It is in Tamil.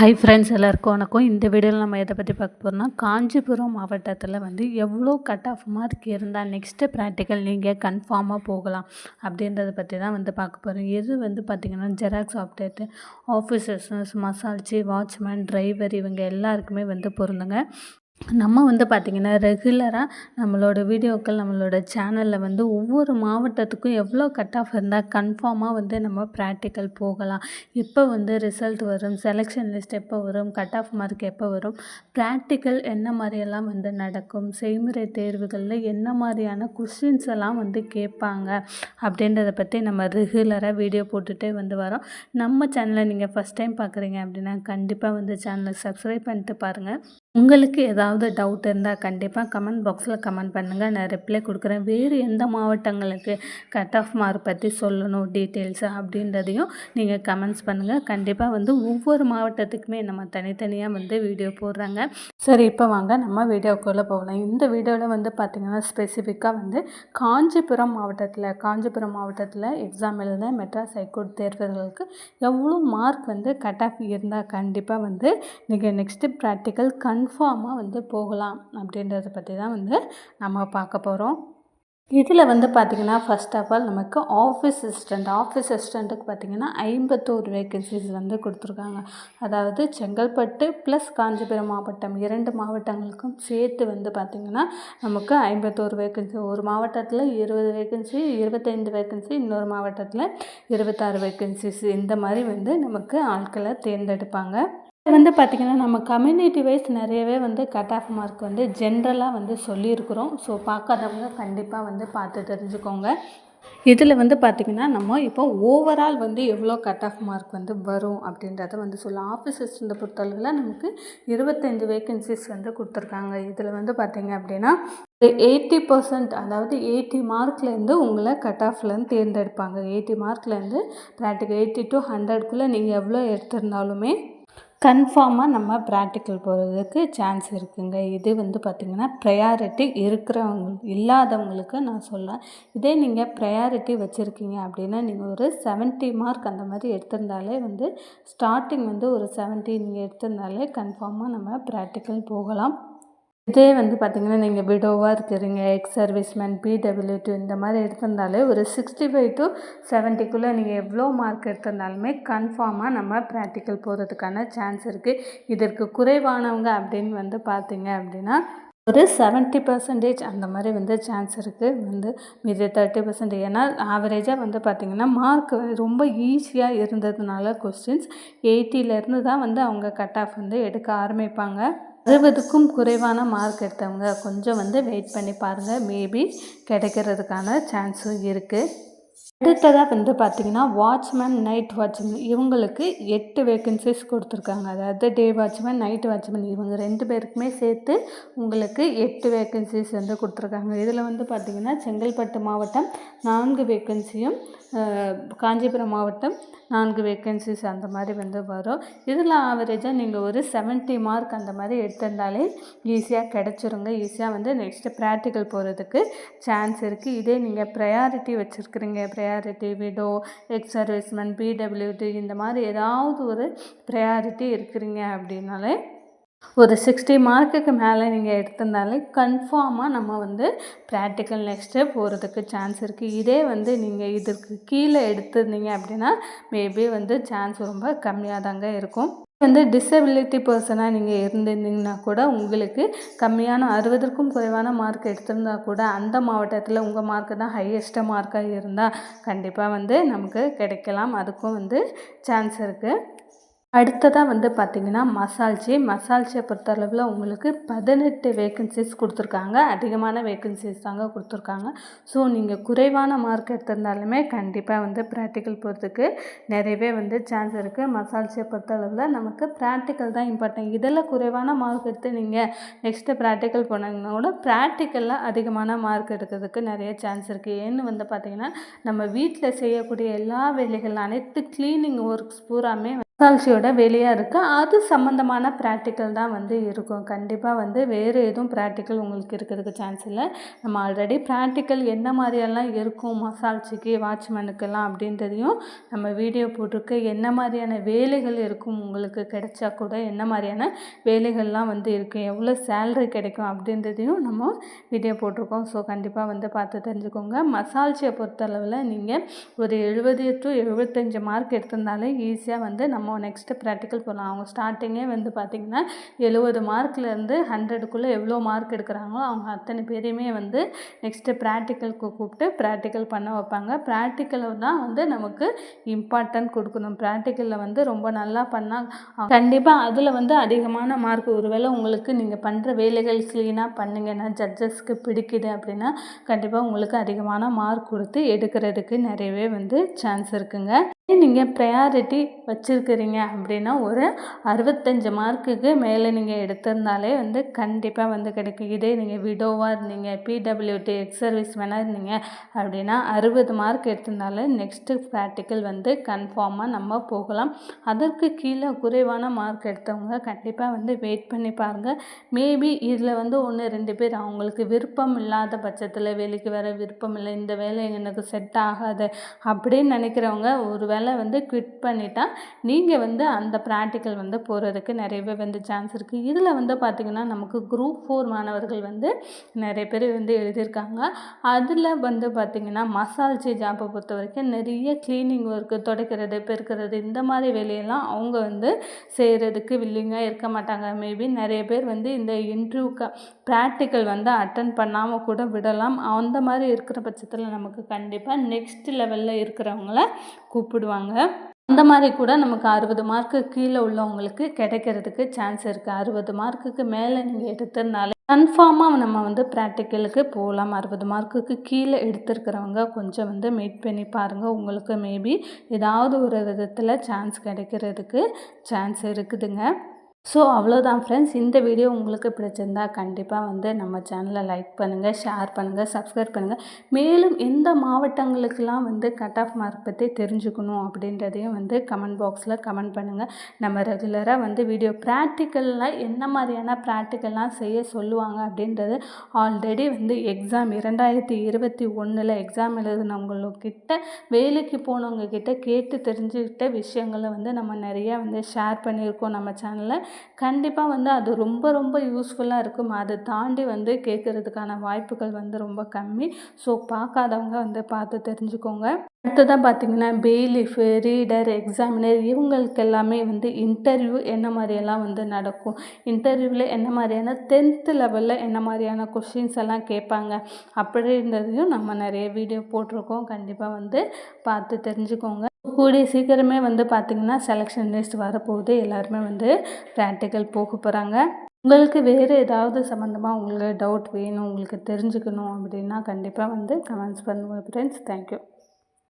ஹை ஃப்ரெண்ட்ஸ் எல்லாருக்கும் வணக்கம். இந்த வீடியோவில் நம்ம எதை பற்றி பார்க்க போகிறோம்னா காஞ்சிபுரம் மாவட்டத்தில் வந்து எவ்வளோ கட் ஆஃப் மார்க் இருந்தால் நெக்ஸ்ட்டு ப்ராக்டிக்கல் நீங்கள் கன்ஃபார்மாக போகலாம் அப்படின்றத பற்றி தான் வந்து பார்க்க போகிறோம் எது வந்து பார்த்திங்கன்னா ஜெராக்ஸ் ஆப்டேட்டு ஆஃபீஸர்ஸ் மசால்ச்சி வாட்ச்மேன் டிரைவர் இவங்க எல்லாருக்குமே வந்து பொருந்துங்க. நம்ம வந்து பார்த்திங்கன்னா ரெகுலராக நம்மளோட வீடியோக்கள் நம்மளோட சேனலில் வந்து ஒவ்வொரு மாவட்டத்துக்கும் எவ்வளோ கட் ஆஃப் இருந்தால் கன்ஃபார்மாக வந்து நம்ம ப்ராக்டிக்கல் போகலாம். எப்போ வந்து ரிசல்ட் வரும் செலெக்ஷன் லிஸ்ட் எப்போ வரும் கட் ஆஃப் மார்க் எப்போ வரும் ப்ராக்டிக்கல் என்ன மாதிரியெல்லாம் வந்து நடக்கும் செய்முறை தேர்வுகளில் என்ன மாதிரியான கொஷின்ஸ் எல்லாம் வந்து கேட்பாங்க அப்படின்றத பற்றி நம்ம ரெகுலராக வீடியோ போட்டுகிட்டே வந்து வரோம். நம்ம சேனலை நீங்கள் ஃபஸ்ட் டைம் பார்க்குறீங்க அப்படின்னா கண்டிப்பாக வந்து சேனலை சப்ஸ்கிரைப் பண்ணிட்டு பாருங்கள் உங்களுக்கு ஏதாவது டவுட் இருந்தால் கண்டிப்பாக கமெண்ட் பாக்ஸில் கமெண்ட் பண்ணுங்கள் நான் ரிப்ளை கொடுக்குறேன். வேறு எந்த மாவட்டங்களுக்கு கட் ஆஃப் மார்க் பற்றி சொல்லணும் டீட்டெயில்ஸு அப்படின்றதையும் நீங்கள் கமெண்ட்ஸ் பண்ணுங்கள் கண்டிப்பாக வந்து ஒவ்வொரு மாவட்டத்துக்குமே நம்ம தனித்தனியாக வந்து வீடியோ போடுறாங்க. சரி இப்போ வாங்க. நம்ம வீடியோக்குள்ளே போகலாம். இந்த வீடியோவில் வந்து பார்த்திங்கன்னா ஸ்பெசிஃபிக்காக வந்து காஞ்சிபுரம் மாவட்டத்தில் காஞ்சிபுரம் மாவட்டத்தில் எக்ஸாம் எழுத மெட்ராஸ் ஹைகோர்ட் தேர்வுகளுக்கு எவ்வளோ மார்க் வந்து கட் ஆஃப் இருந்தால் கண்டிப்பாக வந்து நீங்கள் நெக்ஸ்ட்டு ப்ராக்டிக்கல் கன்ஃபார்மாக வந்து போகலாம் அப்படின்றத பற்றி தான் வந்து நம்ம பார்க்க போகிறோம் இதில் வந்து பார்த்திங்கன்னா ஃபஸ்ட் ஆஃப் ஆல் நமக்கு ஆஃபீஸ் அசிஸ்டண்ட் ஆஃபீஸ் அசிஸ்டண்ட்டுக்கு பார்த்திங்கன்னா ஐம்பத்தோரு வேக்கன்சிஸ் வந்து கொடுத்துருக்காங்க. அதாவது செங்கல்பட்டு ப்ளஸ் காஞ்சிபுரம் மாவட்டம் இரண்டு மாவட்டங்களுக்கும் சேர்த்து வந்து பார்த்திங்கன்னா நமக்கு ஐம்பத்தோரு வேக்கன்சி ஒரு மாவட்டத்தில் இருபது வேக்கன்சி இருபத்தைந்து வேக்கன்சி இன்னொரு மாவட்டத்தில் இருபத்தாறு வேக்கன்சிஸ் இந்த மாதிரி வந்து நமக்கு ஆட்களை தேர்ந்தெடுப்பாங்க. வந்து பார்த்திங்கன்னா நம்ம கம்யூனிட்டி வைஸ் நிறையவே வந்து கட் ஆஃப் மார்க் வந்து ஜென்ரலாக வந்து சொல்லியிருக்கிறோம். ஸோ பார்க்காதவங்க கண்டிப்பாக வந்து பார்த்து தெரிஞ்சுக்கோங்க. இதில் வந்து பார்த்திங்கன்னா நம்ம இப்போ ஓவரால் வந்து எவ்வளோ கட் ஆஃப் மார்க் வந்து வரும் அப்படின்றத வந்து சொல்லலாம். ஆஃபீஸ் அசிஸ்டண்ட்டை பொறுத்தளவில் நமக்கு இருபத்தஞ்சு வேக்கன்சிஸ் வந்து கொடுத்துருக்காங்க. இதில் வந்து பார்த்திங்க அப்படின்னா எயிட்டி பர்சன்ட் அதாவது எயிட்டி மார்க்லேருந்து உங்களை கட் ஆஃப்லேருந்து தேர்ந்தெடுப்பாங்க. எயிட்டி மார்க்லேருந்து ப்ராக்டிக்கல் எயிட்டி டு ஹண்ட்ரட்குள்ளே நீங்கள் எவ்வளோ எடுத்திருந்தாலுமே கன்ஃபார்மாக நம்ம ப்ராக்டிக்கல் போகிறதுக்கு சான்ஸ் இருக்குங்க. இது வந்து பார்த்திங்கன்னா ப்ரையாரிட்டி இருக்கிறவங்க இல்லாதவங்களுக்கு நான் சொல்கிறேன் இதே நீங்கள் ப்ரையாரிட்டி வச்சுருக்கீங்க அப்படின்னா நீங்கள் ஒரு செவன்ட்டி மார்க் அந்த மாதிரி எடுத்திருந்தாலே வந்து ஸ்டார்டிங் வந்து ஒரு செவன்ட்டி நீங்கள் எடுத்திருந்தாலே கன்ஃபார்மாக நம்ம ப்ராக்டிக்கல் போகலாம். இதே வந்து பார்த்திங்கன்னா நீங்கள் விடோவாக இருக்கிறீங்க எக்ஸ் சர்வீஸ்மேன் பிடபிள்யூடி இந்த மாதிரி எடுத்திருந்தாலே ஒரு சிக்ஸ்டி ஃபைவ் டு செவன்ட்டிக்குள்ளே நீங்கள் எவ்வளோ மார்க் எடுத்திருந்தாலுமே கன்ஃபார்மாக நம்ம ப்ராக்டிக்கல் போகிறதுக்கான சான்ஸ் இருக்குது இதற்கு குறைவானவங்க அப்படின்னு வந்து பார்த்தீங்க அப்படின்னா ஒரு செவன்ட்டி பர்சன்டேஜ் அந்த மாதிரி வந்து சான்ஸ் இருக்குது வந்து மீதி தேர்ட்டி பர்சன்டேஜ் ஏன்னா ஆவரேஜாக வந்து பார்த்திங்கன்னா மார்க் ரொம்ப ஈஸியாக இருந்ததுனால கொஸ்டின்ஸ் எயிட்டிலேருந்து தான் வந்து அவங்க கட் ஆஃப் வந்து எடுக்க ஆரம்பிப்பாங்க. அறுபதுக்கும் குறைவான மார்க் எடுத்தவங்க கொஞ்சம் வந்து வெயிட் பண்ணி பாருங்கள் மேபி கிடைக்கிறதுக்கான சான்ஸும் இருக்குது அடுத்ததாக வந்து பார்த்திங்கன்னா வாட்ச்மேன் நைட் வாட்ச்மேன் இவங்களுக்கு எட்டு வேக்கன்சிஸ் கொடுத்துருக்காங்க. அதாவது டே வாட்ச்மேன் நைட் வாட்ச்மேன் இவங்க ரெண்டு பேருக்குமே சேர்த்து உங்களுக்கு எட்டு வேக்கன்சிஸ் வந்து கொடுத்துருக்காங்க. இதில் வந்து பார்த்திங்கன்னா செங்கல்பட்டு மாவட்டம் நான்கு வேக்கன்சியும் காஞ்சிபுரம் மாவட்டம் நான்கு வேக்கன்சிஸ் அந்த மாதிரி வந்து வரும். இதில் ஆவரேஜாக நீங்கள் ஒரு செவன்ட்டி மார்க் அந்த மாதிரி எடுத்திருந்தாலே ஈஸியாக கிடச்சிருங்க. ஈஸியாக வந்து நெக்ஸ்ட்டு ப்ராக்டிக்கல் போகிறதுக்கு சான்ஸ் இருக்குது இதே நீங்கள் priority வச்சுருக்குறீங்க. Priority widow ex serviceman PWD இந்த மாதிரி ஏதாவது ஒரு ப்ரையாரிட்டி இருக்கிறீங்க அப்படின்னாலே ஒரு சிக்ஸ்டி மார்க்குக்கு மேலே நீங்கள் எடுத்திருந்தாலே கன்ஃபார்மாக நம்ம வந்து ப்ராக்டிக்கல் நெக்ஸ்ட்டு போகிறதுக்கு சான்ஸ் இருக்குது இதே வந்து நீங்கள் இதற்கு கீழே எடுத்திருந்தீங்க அப்படின்னா மேபி வந்து சான்ஸ் ரொம்ப கம்மியாக தாங்க இருக்கும். வந்து டிசபிலிட்டி பர்சனாக நீங்கள் இருந்திருந்தீங்கன்னா கூட உங்களுக்கு கம்மியான அறுபதற்கும் குறைவான மார்க் எடுத்திருந்தா கூட அந்த மாவட்டத்தில் உங்கள் மார்க்கு தான் ஹையஸ்ட்டாக மார்க்காக இருந்தால் கண்டிப்பாக வந்து நமக்கு கிடைக்கலாம். அதுக்கும் வந்து சான்ஸ் இருக்குது அடுத்ததாக வந்து பார்த்திங்கன்னா மசால்ஜி மசால்ஜியை பொறுத்தளவில் உங்களுக்கு பதினெட்டு வேக்கன்சிஸ் கொடுத்துருக்காங்க. அதிகமான வேக்கன்சிஸ் தாங்க கொடுத்துருக்காங்க. ஸோ நீங்கள் குறைவான மார்க் எடுத்திருந்தாலுமே கண்டிப்பாக வந்து ப்ராக்டிக்கல் போகிறதுக்கு நிறையவே வந்து சான்ஸ் இருக்குது மசால்ஜியை பொறுத்தளவில் நமக்கு ப்ராக்டிக்கல் தான் இம்பார்ட்டன்ட் இதில் குறைவான மார்க் எடுத்து நீங்கள் நெக்ஸ்ட்டு ப்ராக்டிக்கல் போனாங்கன்னா கூட ப்ராக்டிக்கலில் அதிகமான மார்க் எடுக்கிறதுக்கு நிறைய சான்ஸ் இருக்குது ஏன்னு வந்து பார்த்திங்கன்னா நம்ம வீட்டில் செய்யக்கூடிய எல்லா வேலைகள் அனைத்து க்ளீனிங் ஒர்க்ஸ் பூராமே மசால்ச்சியோட வெளியாக இருக்குது அது சம்மந்தமான ப்ராக்டிக்கல் தான் வந்து இருக்கும். கண்டிப்பாக வந்து வேறு எதுவும் ப்ராக்டிக்கல் உங்களுக்கு இருக்கிறதுக்கு சான்ஸ் இல்லை. நம்ம ஆல்ரெடி ப்ராக்டிக்கல் என்ன மாதிரியெல்லாம் இருக்கும்? மசால்ச்சிக்கு வாட்ச்மேனுக்கெல்லாம் அப்படின்றதையும் நம்ம வீடியோ போட்டிருக்கு. என்ன மாதிரியான வேலைகள் இருக்கும்? உங்களுக்கு கிடைச்சா கூட என்ன மாதிரியான வேலைகள்லாம் வந்து இருக்கும்? எவ்வளோ சேல்ரி கிடைக்கும்? அப்படின்றதையும் நம்ம வீடியோ போட்டிருக்கோம். ஸோ கண்டிப்பாக வந்து பார்த்து தெரிஞ்சுக்கோங்க. மசால்ச்சியை பொறுத்தளவில் நீங்கள் ஒரு எழுபது டு எழுபத்தஞ்சு மார்க் எடுத்திருந்தாலே ஈஸியாக வந்து நம்ம நெக்ஸ்ட்டு ப்ராக்டிக்கல் போகலாம். அவங்க ஸ்டார்டிங்கே வந்து பார்த்திங்கன்னா எழுபது மார்க்லேருந்து ஹண்ட்ரடுக்குள்ளே எவ்வளோ மார்க் எடுக்கிறாங்களோ அவங்க அத்தனை பேரையுமே வந்து நெக்ஸ்ட்டு ப்ராக்டிக்கலுக்கு கூப்பிட்டு ப்ராக்டிக்கல் பண்ண வைப்பாங்க. ப்ராக்டிக்கலில் தான் வந்து நமக்கு இம்பார்ட்டன்ட் கொடுக்கணும். ப்ராக்டிக்கலில் வந்து ரொம்ப நல்லா பண்ணால் கண்டிப்பாக அதில் வந்து அதிகமான மார்க் ஒருவேளை உங்களுக்கு நீங்கள் பண்ணுற வேலைகள் க்ளீனாக பண்ணுங்கன்னா ஜட்ஜஸ்க்கு பிடிக்குது அப்படின்னா கண்டிப்பாக உங்களுக்கு அதிகமான மார்க் கொடுத்து எடுக்கிறதுக்கு நிறையவே வந்து சான்ஸ் இருக்குங்க. நீங்கள் ப்ரையாரிட்டி வச்சுருக்கிறீங்க அப்படின்னா ஒரு அறுபத்தஞ்சு மார்க்குக்கு மேலே நீங்கள் எடுத்திருந்தாலே வந்து கண்டிப்பாக வந்து கிடைக்கும். இதே நீங்கள் விடோவாக இருந்தீங்க பிடபிள்யூடி எக்ஸ் சர்வீஸ் வேணால் இருந்தீங்க அப்படின்னா அறுபது மார்க் எடுத்திருந்தாலே நெக்ஸ்ட்டு ப்ராக்டிக்கல் வந்து கன்ஃபார்மாக நம்ம போகலாம். அதற்கு கீழே குறைவான மார்க் எடுத்தவங்க கண்டிப்பாக வந்து வெயிட் பண்ணி பாருங்கள் மேபி இதில் வந்து ஒன்று ரெண்டு பேர் அவங்களுக்கு விருப்பம் இல்லாத பட்சத்தில் வேலைக்கு வர விருப்பம் இல்லை இந்த வேலை எனக்கு செட் ஆகாது அப்படின்னு நினைக்கிறவங்க ஒரு வேலை வேலை வந்து குவிட் பண்ணிட்டா நீங்கள் வந்து அந்த ப்ராக்டிக்கல் வந்து போகிறதுக்கு நிறையவே வந்து சான்ஸ் இருக்குது இதில் வந்து பார்த்திங்கன்னா நமக்கு குரூப் ஃபோர் மாணவர்கள் வந்து நிறைய பேர் வந்து எழுதியிருக்காங்க. அதில் வந்து பார்த்திங்கன்னா மசால்ச்சி ஜாப்பை பொறுத்த வரைக்கும் நிறைய க்ளீனிங் ஒர்க்கு துடைக்கிறது பெருக்கிறது இந்த மாதிரி வேலையெல்லாம் அவங்க வந்து செய்கிறதுக்கு வில்லிங்காக இருக்க மாட்டாங்க. மேபி நிறைய பேர் வந்து இந்த இன்டர்வியூக்கு ப்ராக்டிக்கல் வந்து அட்டன் பண்ணாமல் கூட விடலாம். அந்த மாதிரி இருக்கிற பட்சத்தில் நமக்கு கண்டிப்பாக நெக்ஸ்ட் லெவலில் இருக்கிறவங்கள கூப்பிடுவாங்க. அந்த மாதிரி கூட நமக்கு அறுபது மார்க்கு கீழே உள்ளவங்களுக்கு கிடைக்கிறதுக்கு சான்ஸ் இருக்குது அறுபது மார்க்குக்கு மேலே நீங்கள் எடுத்ததுனால கன்ஃபார்மாக நம்ம வந்து ப்ராக்டிக்கலுக்கு போகலாம் அறுபது மார்க்குக்கு கீழே எடுத்துருக்கிறவங்க கொஞ்சம் வந்து மீட் பண்ணி பாருங்கள் உங்களுக்கு மேபி ஏதாவது ஒரு விதத்தில் சான்ஸ் கிடைக்கிறதுக்கு சான்ஸ் இருக்குதுங்க. ஸோ அவ்வளோதான் ஃப்ரெண்ட்ஸ். இந்த வீடியோ உங்களுக்கு பிடிச்சிருந்தா கண்டிப்பாக வந்து நம்ம சேனலை லைக் பண்ணுங்கள் ஷேர் பண்ணுங்கள் சப்ஸ்கிரைப் பண்ணுங்கள் மேலும் எந்த மாவட்டங்களுக்கெல்லாம் வந்து கட் ஆஃப் மார்க் பற்றி தெரிஞ்சுக்கணும் அப்படின்றதையும் வந்து கமெண்ட் பாக்ஸில் கமெண்ட் பண்ணுங்கள் நம்ம ரெகுலராக வந்து வீடியோ ப்ராக்டிக்கல்லாம் என்ன மாதிரியான ப்ராக்டிக்கல்லாம் செய்ய சொல்லுவாங்க அப்படின்றது ஆல்ரெடி வந்து எக்ஸாம் இரண்டாயிரத்தி இருபத்தி ஒன்றில் எக்ஸாம் எழுதினவங்கக்கிட்ட வேலைக்கு போனவங்கக்கிட்ட கேட்டு தெரிஞ்சுக்கிட்ட விஷயங்களை வந்து நம்ம நிறையா வந்து ஷேர் பண்ணியிருக்கோம் நம்ம சேனலில். கண்டிப்பாக வந்து அது ரொம்ப ரொம்ப யூஸ்ஃபுல்லாக இருக்கும். அதை தாண்டி வந்து கேட்குறதுக்கான வாய்ப்புகள் வந்து ரொம்ப கம்மி. ஸோ பார்க்காதவங்க வந்து பார்த்து தெரிஞ்சுக்கோங்க. அடுத்ததாக பார்த்தீங்கன்னா பெய்லிஃபு ரீடர் எக்ஸாமினர் இவங்களுக்கு எல்லாமே வந்து இன்டர்வியூ என்ன மாதிரியெல்லாம் வந்து நடக்கும்? இன்டர்வியூவில் என்ன மாதிரியான டென்த்து லெவலில் என்ன மாதிரியான கொஷின்ஸ் எல்லாம் கேட்பாங்க? அப்படின்றதையும் நம்ம நிறைய வீடியோ போட்டிருக்கோம். கண்டிப்பாக வந்து பார்த்து தெரிஞ்சுக்கோங்க. கூடிய சீக்கிரமே வந்து பார்த்திங்கன்னா செலெக்ஷன் லிஸ்ட் வரப்போகுது. எல்லாருமே வந்து ப்ராக்டிக்கல் போக போகிறாங்க உங்களுக்கு வேறு ஏதாவது சம்மந்தமாக உங்களுக்கு டவுட் வேணும் உங்களுக்கு தெரிஞ்சுக்கணும் அப்படின்னா கண்டிப்பாக வந்து கமெண்ட்ஸ் பண்ணுங்கள் ஃப்ரெண்ட்ஸ் தேங்க்யூ